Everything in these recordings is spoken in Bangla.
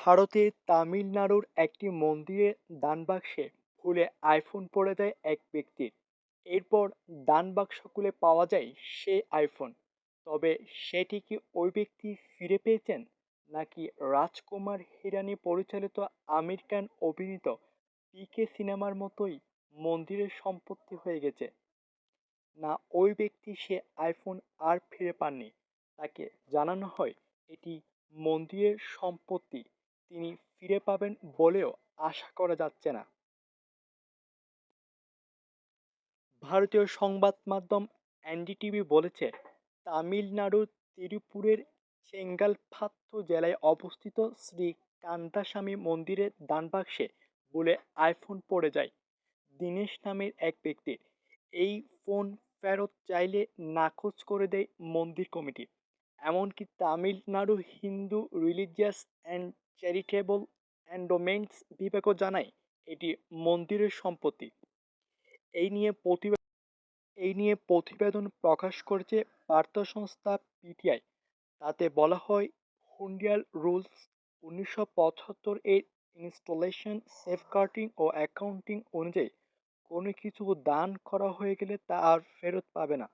ভারতের তামিলনাড়ুর একটি মন্দিরের দানবাক্সে ভুলে আইফোন পড়ে যায় এক ব্যক্তির এরপর দানবাক্স খুলে পাওয়া যায় সেই আইফোন তবে সেটি কি ওই ব্যক্তি ফিরে পেয়েছেন? নাকি রাজকুমার হিরানি পরিচালিত আমির খান অভিনীত পিকে সিনেমার মতোই মন্দিরের সম্পত্তি হয়ে গেছে? না, ওই ব্যক্তি সে আইফোন আর ফিরে পাননি। তাকে জানানো হয় এটি মন্দিরের সম্পত্তি। তিনি ফিরে পাবেন বলেও আশা করা যাচ্ছে না। ভারতীয় সংবাদ মাধ্যম এনডিটিভি বলেছে তামিলনাড়ুর তিরুপুরের চেঙ্গালপাত্তু জেলায় অবস্থিত শ্রী কান্তাস্বামী মন্দিরের দানবাক্সে বলে আইফোন পড়ে যায়। দীনেশ নামের এক ব্যক্তির এই ফোন ফেরত চাইলে নাকচ করে দেয় মন্দির কমিটি। এমনকি Tamil Nadu Hindu religious and charitable endowments বিভাগও জানায় এটি মন্দিরের সম্পত্তি। এই নিয়ে প্রতিবেদন, এই নিয়ে প্রতিবেদন প্রকাশ করেছে বার্তা সংস্থা পিটিআই তাতে বলা হয় হুন্ডিয়াল রুলস উনিশশো পঁচাত্তর এর ইনস্টলেশন সেফগার্ডিং ও অ্যাকাউন্টিং অনুযায়ী কোনো কিছু দান করা হয়ে গেলে তা আর ফেরত পাবে না।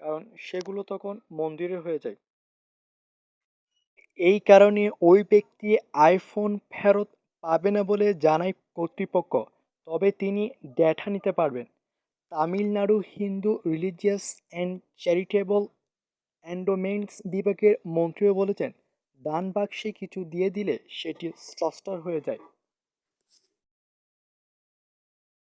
কারণ সেগুলো তখন মন্দিরে হয়ে যায়। এই কারণে ওই ব্যক্তি আইফোন ফেরত পাবে না বলে জানায় কর্তৃপক্ষ, তবে তিনি ডেটা নিতে পারবেন। Tamil Nadu Hindu religious and charitable endowments বিভাগের মন্ত্রীও বলেছেন, দান বাক্সে কিছু দিয়ে দিলে সেটি স্পষ্ট হয়ে যায়।